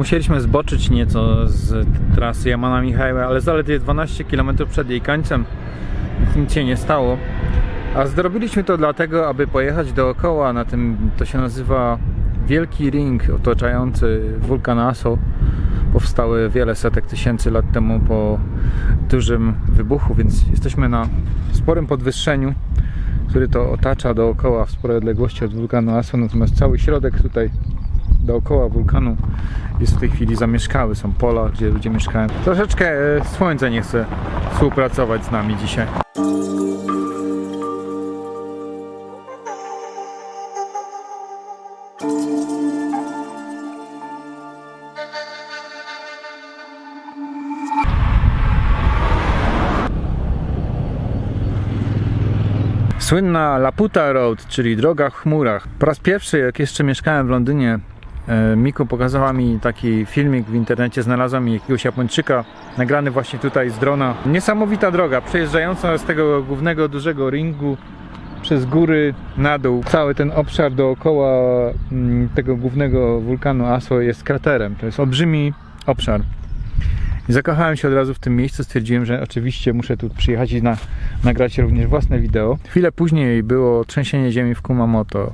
musieliśmy zboczyć nieco z trasy Yamanami Highway, ale zaledwie 12 km przed jej końcem nic się nie stało. A zrobiliśmy to dlatego, aby pojechać dookoła na tym, to się nazywa Wielki Ring otaczający wulkan Aso. Powstały wiele setek tysięcy lat temu po dużym wybuchu, więc jesteśmy na sporym podwyższeniu, który to otacza dookoła w sporej odległości od wulkanu Aso, natomiast cały środek tutaj dookoła wulkanu jest w tej chwili zamieszkały. Są pola, gdzie ludzie mieszkają. Troszeczkę e, słońce nie chce współpracować z nami dzisiaj. Słynna Laputa Road, czyli droga w chmurach. Po raz pierwszy, jak jeszcze mieszkałem w Londynie, Miku pokazała mi taki filmik w internecie, znalazła mi jakiegoś Japończyka, nagrany właśnie tutaj z drona. Niesamowita droga, przejeżdżająca z tego głównego, dużego ringu przez góry na dół. Cały ten obszar dookoła mm, tego głównego wulkanu Aso jest kraterem. To jest olbrzymi obszar. Zakochałem się od razu w tym miejscu. Stwierdziłem, że oczywiście muszę tu przyjechać i na, nagrać również własne wideo. Chwilę później było trzęsienie ziemi w Kumamoto.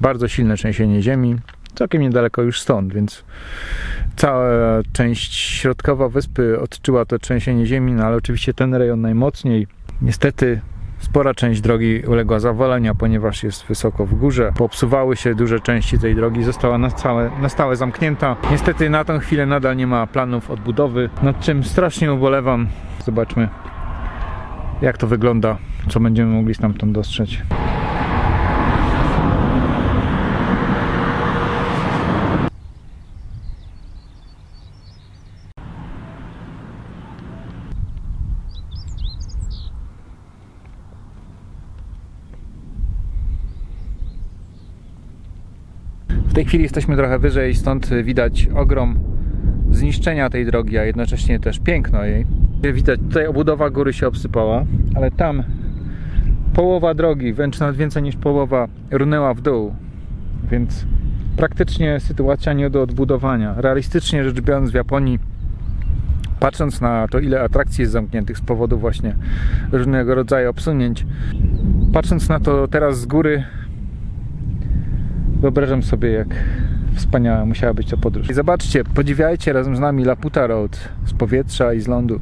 Bardzo silne trzęsienie ziemi. Całkiem niedaleko już stąd, więc cała część środkowa wyspy odczuła to trzęsienie ziemi, no ale oczywiście ten rejon najmocniej. Niestety spora część drogi uległa zawalenia, ponieważ jest wysoko w górze. Popsuwały się duże części tej drogi, została na stałe, na stałe zamknięta. Niestety na tą chwilę nadal nie ma planów odbudowy, nad czym strasznie ubolewam. Zobaczmy jak to wygląda, co będziemy mogli stamtąd dostrzec. W tej chwili jesteśmy trochę wyżej, stąd widać ogrom zniszczenia tej drogi, a jednocześnie też piękno jej. Widać, tutaj obudowa góry się obsypała, ale tam połowa drogi, wręcz nawet więcej niż połowa, runęła w dół. Więc praktycznie sytuacja nie do odbudowania. Realistycznie rzecz biorąc w Japonii, patrząc na to, ile atrakcji jest zamkniętych z powodu właśnie różnego rodzaju obsunięć, patrząc na to teraz z góry, Wyobrażam sobie, jak wspaniała musiała być ta podróż. I zobaczcie, podziwiajcie razem z nami Laputa Road z powietrza i z lądu.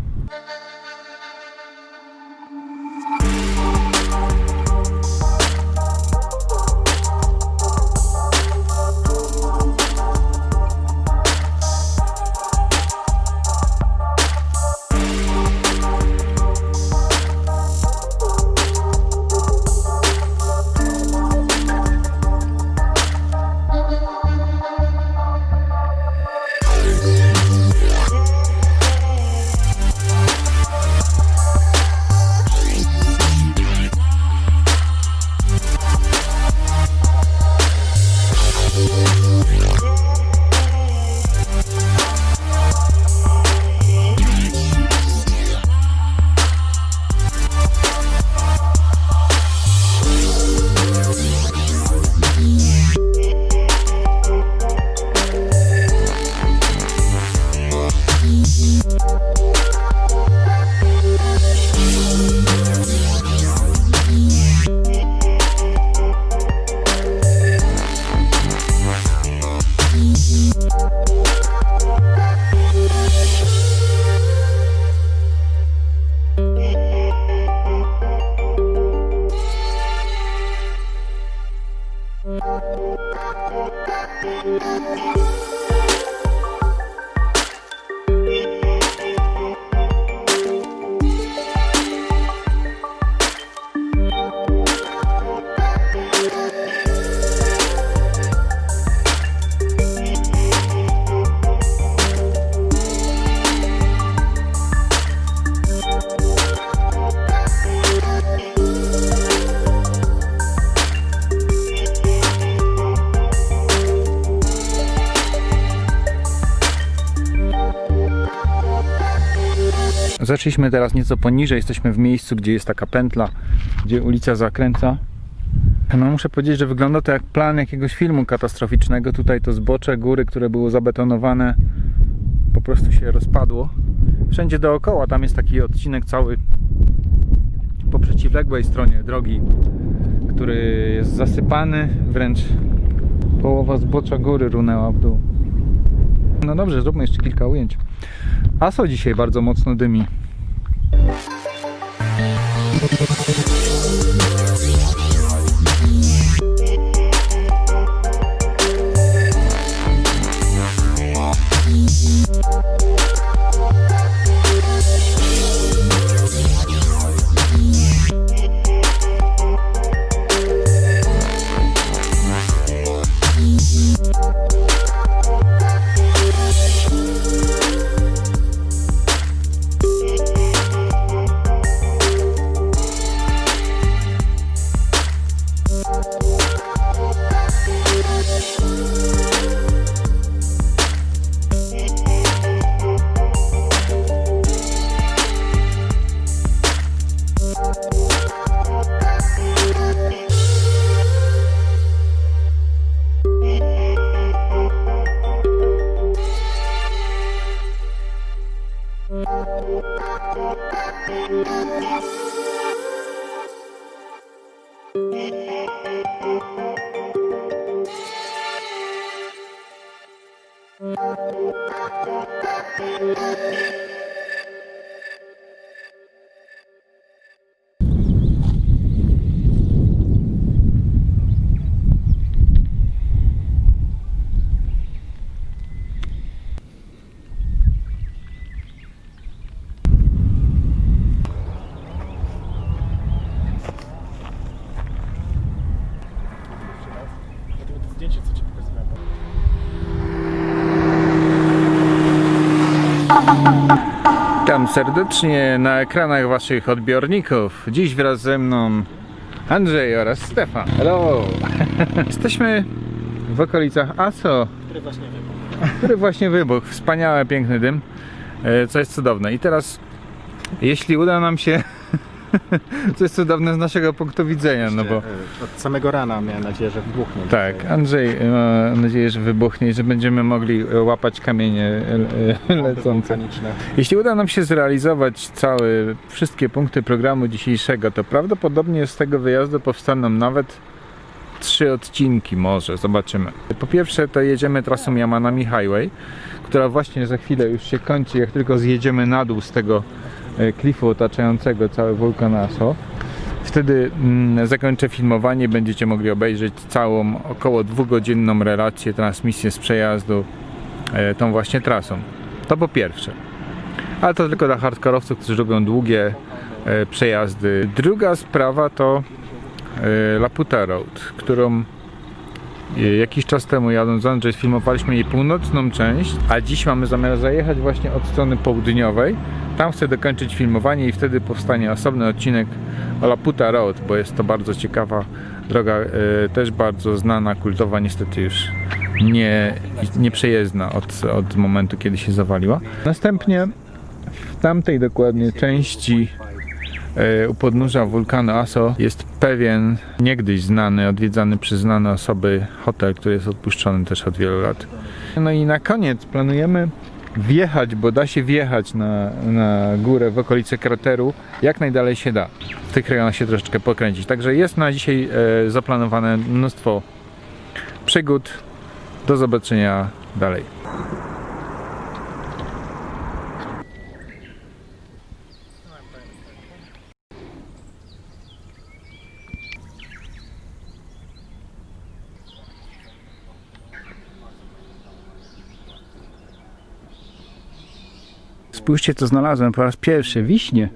Zaczęliśmy teraz nieco poniżej, jesteśmy w miejscu, gdzie jest taka pętla, gdzie ulica zakręca. No muszę powiedzieć, że wygląda to jak plan jakiegoś filmu katastroficznego. Tutaj to zbocze góry, które było zabetonowane, po prostu się rozpadło. Wszędzie dookoła tam jest taki odcinek cały po przeciwległej stronie drogi, który jest zasypany, wręcz połowa zbocza góry runęła w dół. No dobrze, zróbmy jeszcze kilka ujęć. Aso dzisiaj bardzo mocno dymi. Thank you. Witam serdecznie na ekranach waszych odbiorników. Dziś wraz ze mną Andrzej oraz Stefan. Hello! Jesteśmy w okolicach Aso, Który właśnie wybuchł. który właśnie wybuchł. Wspaniały, piękny dym, e, co jest cudowne. I teraz, jeśli uda nam się, co jest cudowne z naszego punktu widzenia, no bo E, Od samego rana miałem nadzieję, że wybuchnie. tak, Andrzej e, ma nadzieję, że wybuchnie i że będziemy mogli e, łapać kamienie lecące. Jeśli uda nam się zrealizować całe, wszystkie punkty programu dzisiejszego, to prawdopodobnie z tego wyjazdu powstaną nawet trzy odcinki może, zobaczymy. Po pierwsze to jedziemy trasą Yamanami Highway, która właśnie za chwilę już się kończy, jak tylko zjedziemy na dół z tego klifu otaczającego cały wulkan Aso. Wtedy mm, zakończę filmowanie, będziecie mogli obejrzeć całą około dwugodzinną relację, transmisję z przejazdu e, tą właśnie trasą. To po pierwsze. Ale to tylko dla hardkorowców, którzy lubią długie e, przejazdy. Druga sprawa to e, Laputa Road, którą e, jakiś czas temu jadąc z Andrzej filmowaliśmy jej północną część, a dziś mamy zamiar zajechać właśnie od strony południowej. Tam chcę dokończyć filmowanie i wtedy powstanie osobny odcinek o Laputa Road, bo jest to bardzo ciekawa droga, e, też bardzo znana, kultowa, niestety już nie, nieprzejezdna od, od momentu, kiedy się zawaliła. Następnie w tamtej dokładnie części e, u podnóża wulkanu Aso jest pewien niegdyś znany, odwiedzany przez znane osoby hotel, który jest odpuszczony też od wielu lat. No i na koniec planujemy wjechać, bo da się wjechać na, na górę w okolice krateru, jak najdalej się da. W tych rejonach się troszeczkę pokręcić. Także jest na dzisiaj e, zaplanowane mnóstwo przygód. Do zobaczenia dalej. Spójrzcie, co znalazłem po raz pierwszy. Wiśnie.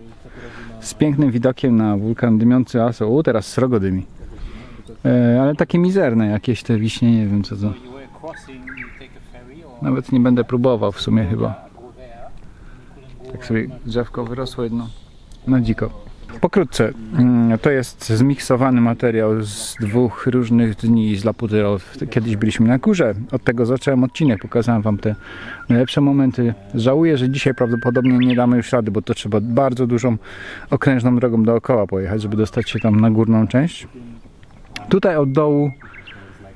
Z pięknym widokiem na wulkan dymiący Aso. O, teraz srogo dymi. E, ale takie mizerne jakieś te wiśnie, nie wiem co to. Nawet nie będę próbował w sumie chyba. Tak sobie drzewko wyrosło jedno na dziko. Pokrótce, mm, to jest zmiksowany materiał z dwóch różnych dni z Laputy Road. Kiedyś byliśmy na górze, od tego zacząłem odcinek, pokazałem Wam te najlepsze momenty. Żałuję, że dzisiaj prawdopodobnie nie damy już rady, bo to trzeba bardzo dużą okrężną drogą dookoła pojechać, żeby dostać się tam na górną część. Tutaj od dołu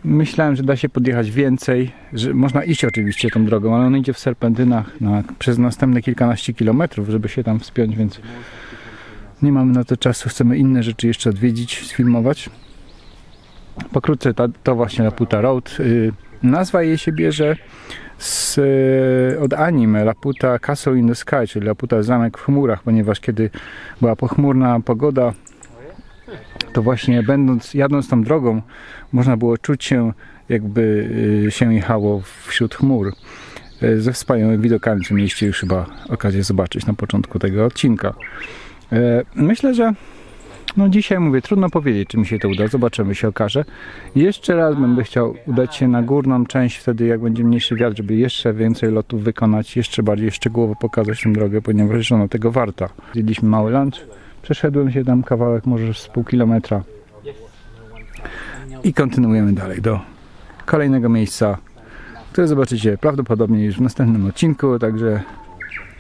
myślałem, że da się podjechać więcej, że można iść oczywiście tą drogą, ale on idzie w serpentynach na, przez następne kilkanaście kilometrów, żeby się tam wspiąć, więc nie mamy na to czasu. Chcemy inne rzeczy jeszcze odwiedzić, sfilmować. Pokrótce ta, to właśnie Laputa Road. Y, nazwa jej się bierze z, y, od anime Laputa Castle in the Sky, czyli Laputa Zamek w chmurach, ponieważ kiedy była pochmurna pogoda, to właśnie będąc, jadąc tą drogą, można było czuć się, jakby y, się jechało wśród chmur. Ze wspaniałymi widokami, co mieliście już chyba okazję zobaczyć na początku tego odcinka. E, Myślę, że no dzisiaj mówię, trudno powiedzieć, czy mi się to uda. Zobaczymy, się okaże. Jeszcze raz bym chciał udać się na górną część, wtedy jak będzie mniejszy wiatr, żeby jeszcze więcej lotów wykonać, jeszcze bardziej szczegółowo pokazać tę drogę, ponieważ ona tego warta. Zjedliśmy mały lunch, przeszedłem się tam kawałek, może z pół kilometra i kontynuujemy dalej do kolejnego miejsca, które zobaczycie prawdopodobnie już w następnym odcinku, także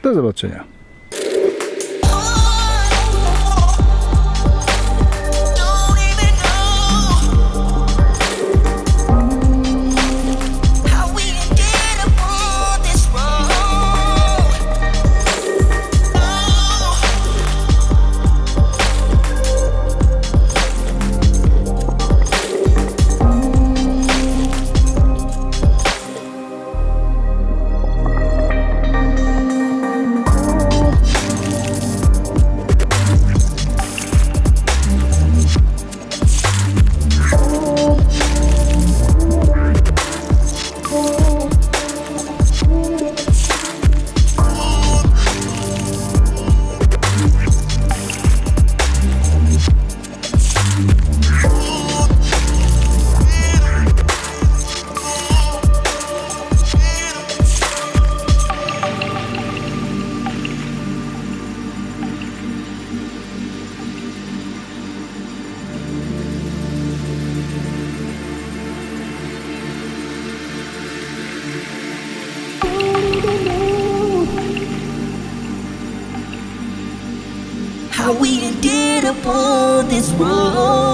do zobaczenia. is wrong.